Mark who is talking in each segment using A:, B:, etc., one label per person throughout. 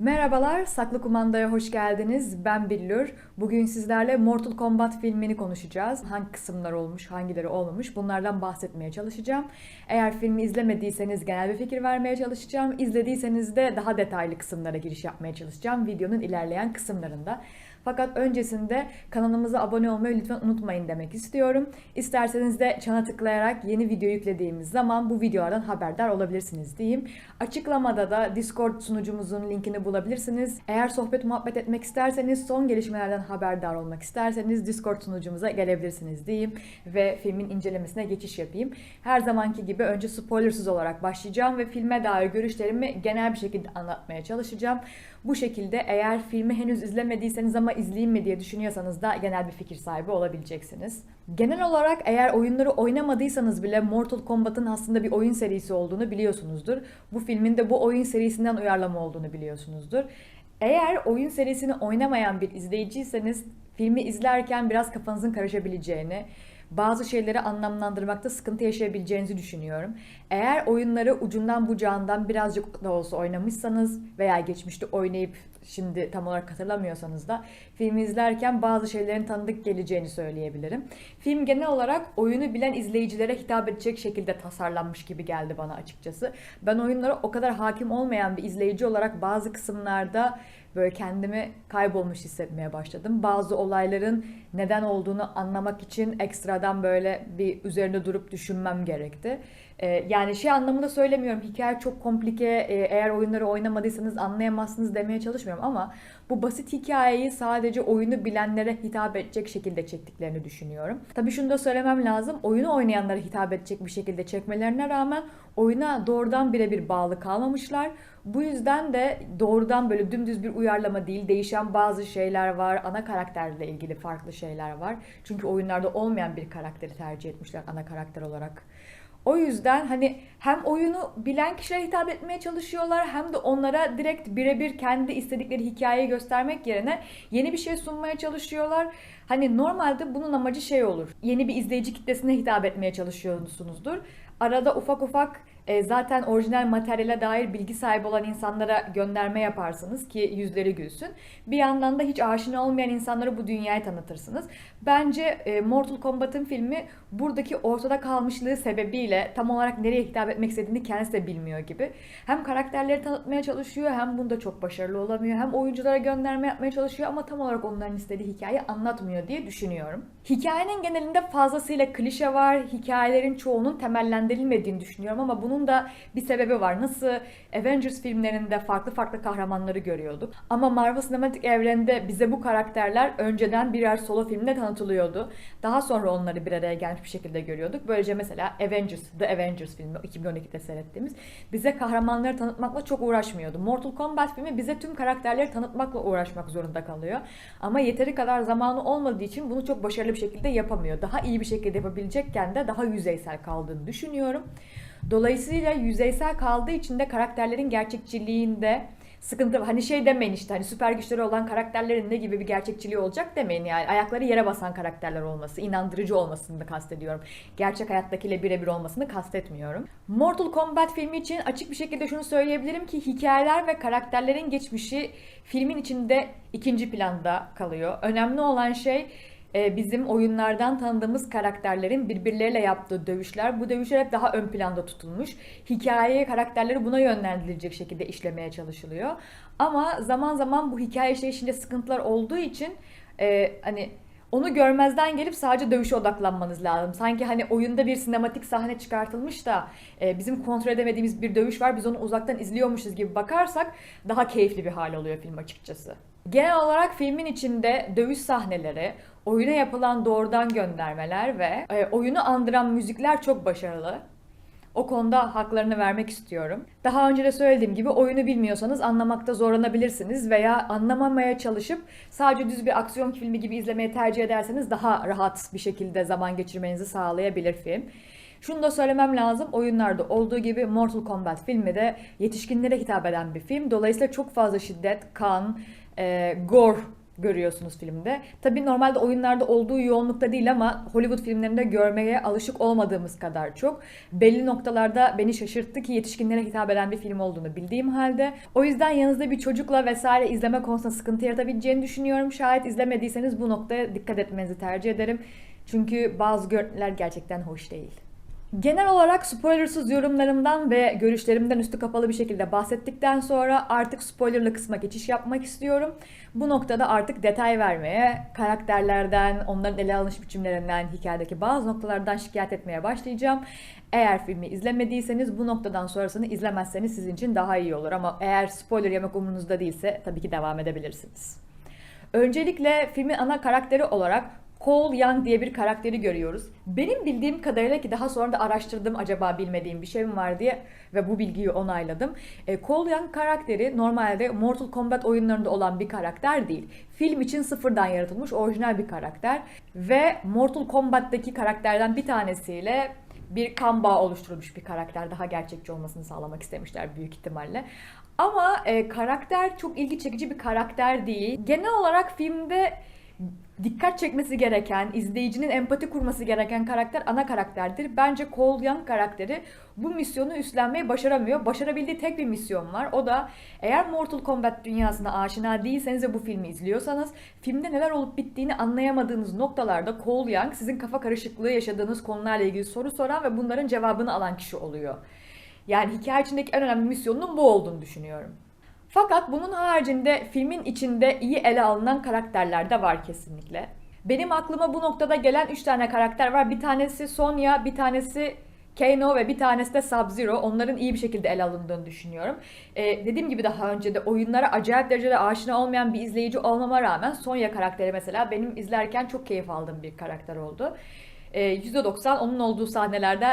A: Merhabalar, Saklı Kumanda'ya hoş geldiniz. Ben Billur. Bugün sizlerle Mortal Kombat filmini konuşacağız. Hangi kısımlar olmuş, hangileri olmamış bunlardan bahsetmeye çalışacağım. Eğer filmi izlemediyseniz genel bir fikir vermeye çalışacağım. İzlediyseniz de daha detaylı kısımlara giriş yapmaya çalışacağım videonun ilerleyen kısımlarında. Fakat öncesinde kanalımıza abone olmayı lütfen unutmayın demek istiyorum. İsterseniz de çana tıklayarak yeni video yüklediğimiz zaman bu videolardan haberdar olabilirsiniz diyeyim. Açıklamada da Discord sunucumuzun linkini bulabilirsiniz. Eğer sohbet muhabbet etmek isterseniz, son gelişmelerden haberdar olmak isterseniz Discord sunucumuza gelebilirsiniz diyeyim ve filmin incelemesine geçiş yapayım. Her zamanki gibi önce spoilersız olarak başlayacağım ve filme dair görüşlerimi genel bir şekilde anlatmaya çalışacağım. Bu şekilde eğer filmi henüz izlemediyseniz ama izleyeyim mi diye düşünüyorsanız da genel bir fikir sahibi olabileceksiniz. Genel olarak eğer oyunları oynamadıysanız bile Mortal Kombat'ın aslında bir oyun serisi olduğunu biliyorsunuzdur. Bu filmin de bu oyun serisinden uyarlama olduğunu biliyorsunuzdur. Eğer oyun serisini oynamayan bir izleyiciyseniz filmi izlerken biraz kafanızın karışabileceğini, bazı şeyleri anlamlandırmakta sıkıntı yaşayabileceğinizi düşünüyorum. Eğer oyunları ucundan bucağından birazcık da olsa oynamışsanız veya geçmişte oynayıp şimdi tam olarak hatırlamıyorsanız da filmi izlerken bazı şeylerin tanıdık geleceğini söyleyebilirim. Film genel olarak oyunu bilen izleyicilere hitap edecek şekilde tasarlanmış gibi geldi bana açıkçası. Ben oyunlara o kadar hakim olmayan bir izleyici olarak bazı kısımlarda böyle kendimi kaybolmuş hissetmeye başladım. Bazı olayların neden olduğunu anlamak için ekstradan böyle bir üzerinde durup düşünmem gerekti. Ee, yani şey anlamında söylemiyorum. Hikaye çok komplike. Ee, eğer oyunları oynamadıysanız anlayamazsınız demeye çalışmıyorum ama bu basit hikayeyi sadece oyunu bilenlere hitap edecek şekilde çektiklerini düşünüyorum. Tabii şunu da söylemem lazım. Oyunu oynayanlara hitap edecek bir şekilde çekmelerine rağmen oyuna doğrudan birebir bağlı kalmamışlar. Bu yüzden de doğrudan böyle dümdüz bir uyarlama değil, değişen bazı şeyler var. Ana karakterle ilgili farklı şeyler var. Çünkü oyunlarda olmayan bir karakteri tercih etmişler ana karakter olarak. O yüzden hani hem oyunu bilen kişilere hitap etmeye çalışıyorlar hem de onlara direkt birebir kendi istedikleri hikayeyi göstermek yerine yeni bir şey sunmaya çalışıyorlar. Hani normalde bunun amacı şey olur. Yeni bir izleyici kitlesine hitap etmeye çalışıyorsunuzdur. Arada ufak ufak e, zaten orijinal materyale dair bilgi sahibi olan insanlara gönderme yaparsınız ki yüzleri gülsün. Bir yandan da hiç aşina olmayan insanlara bu dünyayı tanıtırsınız. Bence e, Mortal Kombat'ın filmi buradaki ortada kalmışlığı sebebiyle tam olarak nereye hitap etmek istediğini kendisi de bilmiyor gibi. Hem karakterleri tanıtmaya çalışıyor hem bunda çok başarılı olamıyor. Hem oyunculara gönderme yapmaya çalışıyor ama tam olarak onların istediği hikayeyi anlatmıyor diye düşünüyorum. Hikayenin genelinde fazlasıyla klişe var. Hikayelerin çoğunun temellendirilmediğini düşünüyorum ama bunun da bir sebebi var. Nasıl Avengers filmlerinde farklı farklı kahramanları görüyorduk. Ama Marvel Sinematik Evreni'nde bize bu karakterler önceden birer solo filmde tanıtılıyordu. Daha sonra onları bir araya gelmiş bir şekilde görüyorduk. Böylece mesela Avengers, The Avengers filmi 2012'de seyrettiğimiz bize kahramanları tanıtmakla çok uğraşmıyordu. Mortal Kombat filmi bize tüm karakterleri tanıtmakla uğraşmak zorunda kalıyor. Ama yeteri kadar zamanı olmadığı için bunu çok başarılı bir şekilde yapamıyor. Daha iyi bir şekilde yapabilecekken de daha yüzeysel kaldığını düşünüyorum. Dolayısıyla yüzeysel kaldığı için de karakterlerin gerçekçiliğinde sıkıntı var. Hani şey demeyin işte hani süper güçleri olan karakterlerin ne gibi bir gerçekçiliği olacak demeyin yani. Ayakları yere basan karakterler olması, inandırıcı olmasını da kastediyorum. Gerçek hayattakiyle birebir olmasını kastetmiyorum. Mortal Kombat filmi için açık bir şekilde şunu söyleyebilirim ki hikayeler ve karakterlerin geçmişi filmin içinde ikinci planda kalıyor. Önemli olan şey bizim oyunlardan tanıdığımız karakterlerin birbirleriyle yaptığı dövüşler. Bu dövüşler hep daha ön planda tutulmuş. Hikayeye karakterleri buna yönlendirilecek şekilde işlemeye çalışılıyor. Ama zaman zaman bu hikaye işleyişinde sıkıntılar olduğu için e, hani onu görmezden gelip sadece dövüşe odaklanmanız lazım. Sanki hani oyunda bir sinematik sahne çıkartılmış da e, bizim kontrol edemediğimiz bir dövüş var. Biz onu uzaktan izliyormuşuz gibi bakarsak daha keyifli bir hal oluyor film açıkçası. Genel olarak filmin içinde dövüş sahneleri, oyuna yapılan doğrudan göndermeler ve e, oyunu andıran müzikler çok başarılı. O konuda haklarını vermek istiyorum. Daha önce de söylediğim gibi oyunu bilmiyorsanız anlamakta zorlanabilirsiniz veya anlamamaya çalışıp sadece düz bir aksiyon filmi gibi izlemeyi tercih ederseniz daha rahat bir şekilde zaman geçirmenizi sağlayabilir film. Şunu da söylemem lazım. Oyunlarda olduğu gibi Mortal Kombat filmi de yetişkinlere hitap eden bir film. Dolayısıyla çok fazla şiddet, kan, e, gore görüyorsunuz filmde. Tabii normalde oyunlarda olduğu yoğunlukta değil ama Hollywood filmlerinde görmeye alışık olmadığımız kadar çok. Belli noktalarda beni şaşırttı ki yetişkinlere hitap eden bir film olduğunu bildiğim halde. O yüzden yanınızda bir çocukla vesaire izleme konusunda sıkıntı yaratabileceğini düşünüyorum. Şayet izlemediyseniz bu noktaya dikkat etmenizi tercih ederim. Çünkü bazı görüntüler gerçekten hoş değil. Genel olarak spoilersız yorumlarımdan ve görüşlerimden üstü kapalı bir şekilde bahsettikten sonra artık spoilerlı kısma geçiş yapmak istiyorum. Bu noktada artık detay vermeye, karakterlerden, onların ele alınış biçimlerinden, hikayedeki bazı noktalardan şikayet etmeye başlayacağım. Eğer filmi izlemediyseniz bu noktadan sonrasını izlemezseniz sizin için daha iyi olur. Ama eğer spoiler yemek umurunuzda değilse tabii ki devam edebilirsiniz. Öncelikle filmin ana karakteri olarak Cole Young diye bir karakteri görüyoruz. Benim bildiğim kadarıyla ki daha sonra da araştırdım acaba bilmediğim bir şey mi var diye ve bu bilgiyi onayladım. E, Cole Young karakteri normalde Mortal Kombat oyunlarında olan bir karakter değil. Film için sıfırdan yaratılmış orijinal bir karakter ve Mortal Kombat'taki karakterden bir tanesiyle bir kan bağı oluşturulmuş bir karakter. Daha gerçekçi olmasını sağlamak istemişler büyük ihtimalle. Ama e, karakter çok ilgi çekici bir karakter değil. Genel olarak filmde dikkat çekmesi gereken, izleyicinin empati kurması gereken karakter ana karakterdir. Bence Cole Young karakteri bu misyonu üstlenmeyi başaramıyor. Başarabildiği tek bir misyon var. O da eğer Mortal Kombat dünyasına aşina değilseniz ve bu filmi izliyorsanız filmde neler olup bittiğini anlayamadığınız noktalarda Cole Young sizin kafa karışıklığı yaşadığınız konularla ilgili soru soran ve bunların cevabını alan kişi oluyor. Yani hikaye içindeki en önemli misyonun bu olduğunu düşünüyorum. Fakat bunun haricinde filmin içinde iyi ele alınan karakterler de var kesinlikle. Benim aklıma bu noktada gelen 3 tane karakter var. Bir tanesi Sonya, bir tanesi Kano ve bir tanesi de Sub-Zero. Onların iyi bir şekilde ele alındığını düşünüyorum. Ee, dediğim gibi daha önce de oyunlara acayip derecede aşina olmayan bir izleyici olmama rağmen Sonya karakteri mesela benim izlerken çok keyif aldığım bir karakter oldu. Ee, %90 onun olduğu sahnelerde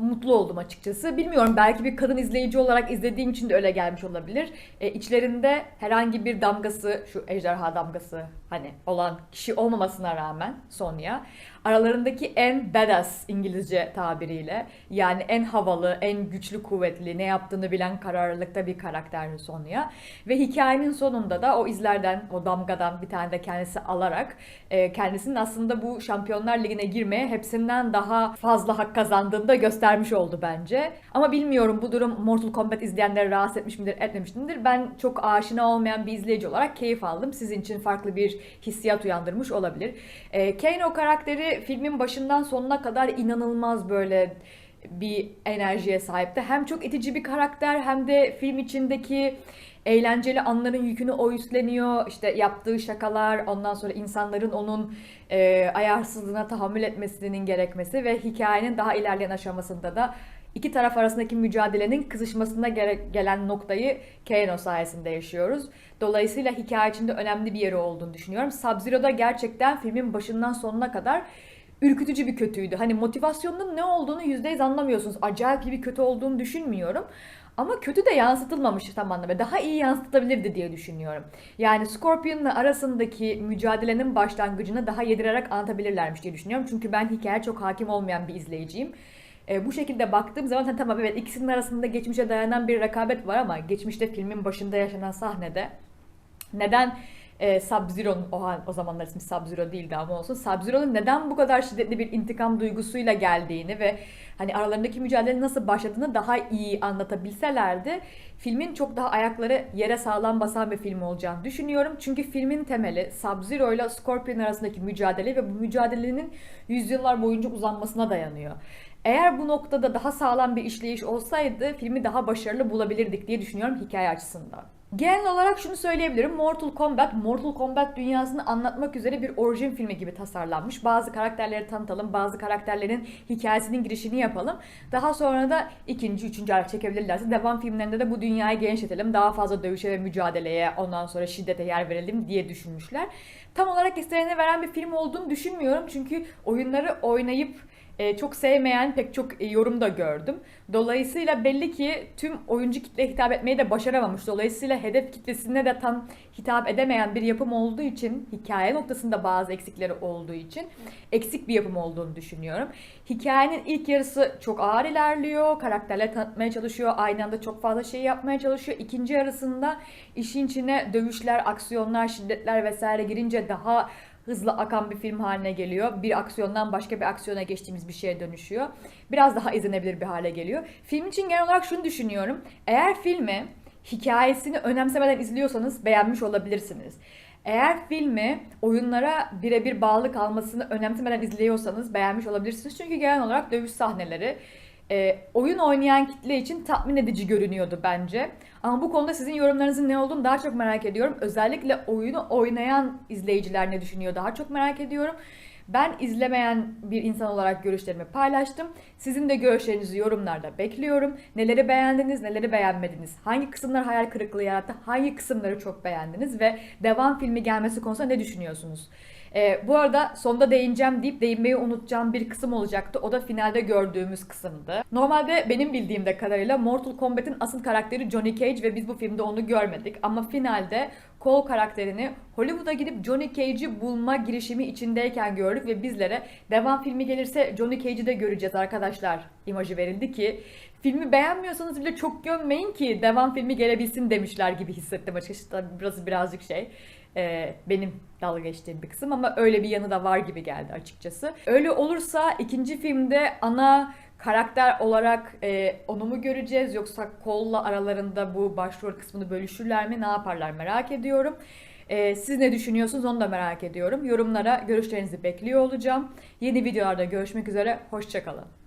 A: mutlu oldum açıkçası. Bilmiyorum belki bir kadın izleyici olarak izlediğim için de öyle gelmiş olabilir. E, içlerinde herhangi bir damgası, şu ejderha damgası hani olan kişi olmamasına rağmen Sonya aralarındaki en badass İngilizce tabiriyle yani en havalı, en güçlü, kuvvetli, ne yaptığını bilen kararlılıkta bir karakter Sonya. Ve hikayenin sonunda da o izlerden, o damgadan bir tane de kendisi alarak e, kendisinin aslında bu Şampiyonlar Ligi'ne girmeye hepsinden daha fazla hak kazandığını da göstermiş oldu bence. Ama bilmiyorum bu durum Mortal Kombat izleyenleri rahatsız etmiş midir, etmemiş midir? Ben çok aşina olmayan bir izleyici olarak keyif aldım. Sizin için farklı bir hissiyat uyandırmış olabilir. E, Kano karakteri filmin başından sonuna kadar inanılmaz böyle bir enerjiye sahipti. Hem çok itici bir karakter hem de film içindeki eğlenceli anların yükünü o üstleniyor. İşte yaptığı şakalar, ondan sonra insanların onun e, ayarsızlığına tahammül etmesinin gerekmesi ve hikayenin daha ilerleyen aşamasında da iki taraf arasındaki mücadelenin kızışmasına gelen noktayı Kano sayesinde yaşıyoruz. Dolayısıyla hikaye içinde önemli bir yeri olduğunu düşünüyorum. Sub-Zero'da gerçekten filmin başından sonuna kadar ürkütücü bir kötüydü. Hani motivasyonunun ne olduğunu %100 anlamıyorsunuz. Acayip bir kötü olduğunu düşünmüyorum. Ama kötü de yansıtılmamış tam anlamda. Daha iyi yansıtabilirdi diye düşünüyorum. Yani Scorpion'la arasındaki mücadelenin başlangıcını daha yedirerek anlatabilirlermiş diye düşünüyorum. Çünkü ben hikaye çok hakim olmayan bir izleyiciyim. E, bu şekilde baktığım zaman tamam evet ikisinin arasında geçmişe dayanan bir rekabet var ama geçmişte filmin başında yaşanan sahnede neden e, Sub-Zero'nun o, o zamanlar ismi Sub-Zero değildi ama olsun Sub-Zero'nun neden bu kadar şiddetli bir intikam duygusuyla geldiğini ve hani aralarındaki mücadelenin nasıl başladığını daha iyi anlatabilselerdi filmin çok daha ayakları yere sağlam basan bir film olacağını düşünüyorum. Çünkü filmin temeli Sub-Zero ile Scorpion arasındaki mücadele ve bu mücadelenin yüzyıllar boyunca uzanmasına dayanıyor. Eğer bu noktada daha sağlam bir işleyiş olsaydı filmi daha başarılı bulabilirdik diye düşünüyorum hikaye açısından. Genel olarak şunu söyleyebilirim. Mortal Kombat, Mortal Kombat dünyasını anlatmak üzere bir orijin filmi gibi tasarlanmış. Bazı karakterleri tanıtalım, bazı karakterlerin hikayesinin girişini yapalım. Daha sonra da ikinci, üçüncü ayak çekebilirlerse devam filmlerinde de bu dünyayı genişletelim. Daha fazla dövüşe ve mücadeleye, ondan sonra şiddete yer verelim diye düşünmüşler. Tam olarak istenene veren bir film olduğunu düşünmüyorum. Çünkü oyunları oynayıp e, çok sevmeyen pek çok e, yorum da gördüm. Dolayısıyla belli ki tüm oyuncu kitleye hitap etmeyi de başaramamış. Dolayısıyla hedef kitlesine de tam hitap edemeyen bir yapım olduğu için, hikaye noktasında bazı eksikleri olduğu için eksik bir yapım olduğunu düşünüyorum. Hikayenin ilk yarısı çok ağır ilerliyor. Karakterleri tanıtmaya çalışıyor. Aynı anda çok fazla şey yapmaya çalışıyor. İkinci yarısında işin içine dövüşler, aksiyonlar, şiddetler vesaire girince daha hızlı akan bir film haline geliyor. Bir aksiyondan başka bir aksiyona geçtiğimiz bir şeye dönüşüyor. Biraz daha izlenebilir bir hale geliyor. Film için genel olarak şunu düşünüyorum. Eğer filmi hikayesini önemsemeden izliyorsanız beğenmiş olabilirsiniz. Eğer filmi oyunlara birebir bağlı kalmasını önemsemeden izliyorsanız beğenmiş olabilirsiniz. Çünkü genel olarak dövüş sahneleri e, oyun oynayan kitle için tatmin edici görünüyordu bence. Ama bu konuda sizin yorumlarınızın ne olduğunu daha çok merak ediyorum. Özellikle oyunu oynayan izleyiciler ne düşünüyor daha çok merak ediyorum. Ben izlemeyen bir insan olarak görüşlerimi paylaştım. Sizin de görüşlerinizi yorumlarda bekliyorum. Neleri beğendiniz, neleri beğenmediniz? Hangi kısımlar hayal kırıklığı yarattı? Hangi kısımları çok beğendiniz? Ve devam filmi gelmesi konusunda ne düşünüyorsunuz? Ee, bu arada sonda değineceğim deyip değinmeyi unutacağım bir kısım olacaktı. O da finalde gördüğümüz kısımdı. Normalde benim bildiğimde kadarıyla Mortal Kombat'in asıl karakteri Johnny Cage ve biz bu filmde onu görmedik. Ama finalde Cole karakterini Hollywood'a gidip Johnny Cage'i bulma girişimi içindeyken gördük ve bizlere devam filmi gelirse Johnny Cage'i de göreceğiz arkadaşlar imajı verildi ki filmi beğenmiyorsanız bile çok gömmeyin ki devam filmi gelebilsin demişler gibi hissettim açıkçası. Burası birazcık şey e, benim dalga geçtiğim bir kısım ama öyle bir yanı da var gibi geldi açıkçası. Öyle olursa ikinci filmde ana karakter olarak e, onu mu göreceğiz yoksa Cole'la aralarında bu başrol kısmını bölüşürler mi ne yaparlar merak ediyorum. E, siz ne düşünüyorsunuz onu da merak ediyorum. Yorumlara görüşlerinizi bekliyor olacağım. Yeni videolarda görüşmek üzere. Hoşçakalın.